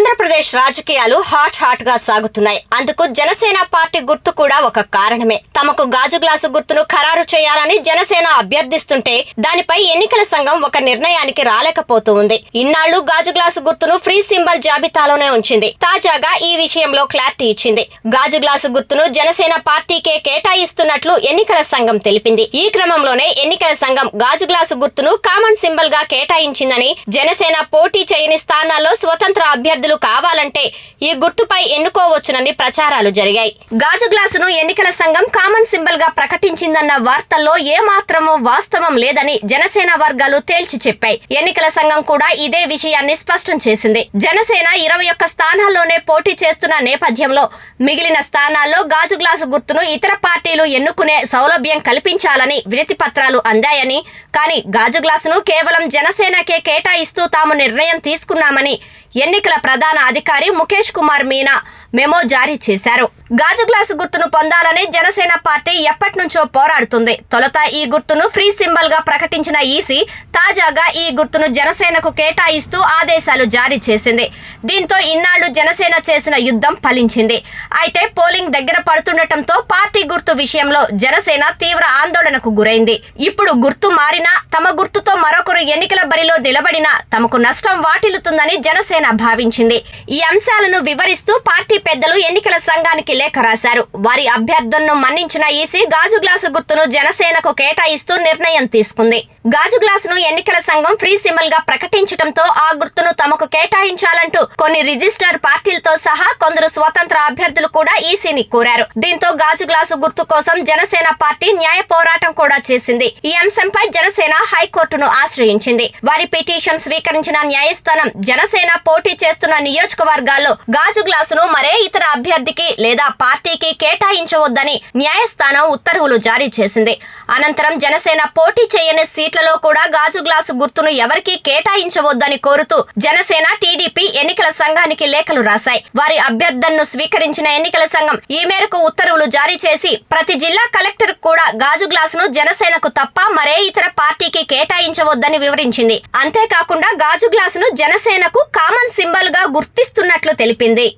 ఆంధ్రప్రదేశ్ రాజకీయాలు హాట్ హాట్గా సాగుతున్నాయి. అందుకు జనసేన పార్టీ గుర్తు కూడా ఒక కారణమే. తమకు గాజు గ్లాసు గుర్తును ఖరారు చేయాలని జనసేన అభ్యర్థిస్తుంటే దానిపై ఎన్నికల సంఘం ఒక నిర్ణయానికి రాలేకపోతూ ఉంది. ఇన్నాళ్ళు గాజు గ్లాసు గుర్తును ఫ్రీ సింబల్ జాబితాలోనే ఉంచింది. తాజాగా ఈ విషయంలో క్లారిటీ ఇచ్చింది. గాజు గ్లాసు గుర్తును జనసేన పార్టీకే కేటాయిస్తున్నట్లు ఎన్నికల సంఘం తెలిపింది. ఈ క్రమంలోనే ఎన్నికల సంఘం గాజు గ్లాసు గుర్తును కామన్ సింబల్గా కేటాయించిందని జనసేన పోటీ చేయని స్థానాల్లో స్వతంత్ర అభ్యర్థులు కావాలంటే ఈ గుర్తుపై ఎన్నుకోవచ్చునని ప్రచారాలు జరిగాయి. గాజు గ్లాసును ఎన్నికల సంఘం కామన్ సింబల్గా ప్రకటించిందన్న వార్తల్లో ఏ వాస్తవం లేదని జనసేన వర్గాలు తేల్చి చెప్పాయి. ఎన్నికల సంఘం కూడా ఇదే విషయాన్ని స్పష్టం చేసింది. జనసేన ఇరవై ఒక్క స్థానాల్లోనే పోటీ చేస్తున్న నేపథ్యంలో మిగిలిన స్థానాల్లో గాజు గ్లాసు గుర్తును ఇతర పార్టీలు ఎన్నుకునే సౌలభ్యం కల్పించాలని వినతి పత్రాలు అందాయని కానీ గాజు గ్లాసును కేవలం జనసేనకే కేటాయిస్తూ తాము నిర్ణయం తీసుకున్నామని ఎన్నికల ప్రధాన అధికారి ముఖేష్ కుమార్ మీనా మెమో జారీ చేశారు. గాజు గ్లాసు గుర్తును పొందాలని జనసేన పార్టీ ఎప్పటి నుంచో పోరాడుతుంది. తొలుత ఈ గుర్తును ఫ్రీ సింబల్గా ప్రకటించిన ఈసీ తాజాగా ఈ గుర్తును జనసేనకు కేటాయిస్తూ ఆదేశాలు జారీ చేసింది. దీంతో ఇన్నాళ్ళు జనసేన చేసిన యుద్ధం ఫలించింది. అయితే పోలింగ్ దగ్గర పడుతుండటంతో పార్టీ గుర్తు విషయంలో జనసేన తీవ్ర ఆందోళనకు గురైంది. ఇప్పుడు గుర్తు మారినా తమ గుర్తుతో మరొకరు ఎన్నికల బరిలో నిలబడినా తమకు నష్టం వాటిల్లుతుందని జనసేన భావించింది. ఈ అంశాలను వివరిస్తూ పార్టీ పెద్దలు ఎన్నికల సంఘానికి లేఖ రాశారు. వారి అభ్యర్థనను మన్నించిన ఈసీ గాజు గ్లాసు గుర్తును జనసేనకు కేటాయిస్తూ నిర్ణయం తీసుకుంది. గాజు గ్లాసును ఎన్నికల సంఘం ఫ్రీ సింబల్గా ప్రకటించడంతో ఆ గుర్తును తమకు కేటాయించాలంటూ కొన్ని రిజిస్టర్ పార్టీలతో సహా కొందరు స్వతంత్ర అభ్యర్థులు కూడా ఈసీని కోరారు. దీంతో గాజు గ్లాసు గుర్తు కోసం జనసేన పార్టీ న్యాయ పోరాటం కూడా చేసింది. ఈ అంశంపై జనసేన హైకోర్టును ఆశ్రయించింది. వారి పిటిషన్ స్వీకరించిన న్యాయస్థానం జనసేన పోటీ చేస్తున్న నియోజకవర్గాల్లో గాజు గ్లాసును మరే ఇతర అభ్యర్థికి లేదా పార్టీకి కేటాయించవద్దని న్యాయస్థానం ఉత్తర్వులు జారీ చేసింది. అనంతరం జనసేన పోటీ చేయని సీట్లలో కూడా గాజు గ్లాసు గుర్తును ఎవరికీ కేటాయించవద్దని కోరుతూ జనసేన టీడీపీ ఎన్నికల సంఘానికి లేఖలు రాశాయి. వారి అభ్యర్థనను స్వీకరించిన ఎన్నికల సంఘం ఈ మేరకు ఉత్తర్వులు జారీ చేసి ప్రతి జిల్లా కలెక్టర్ కూడా గాజు గ్లాసును జనసేనకు తప్ప మరే ఇతర పార్టీకి కేటాయించవద్దని వివరించింది. అంతేకాకుండా గాజు గ్లాసును జనసేనకు కామన్ సింబల్గా గుర్తిస్తున్నట్లు తెలిపింది.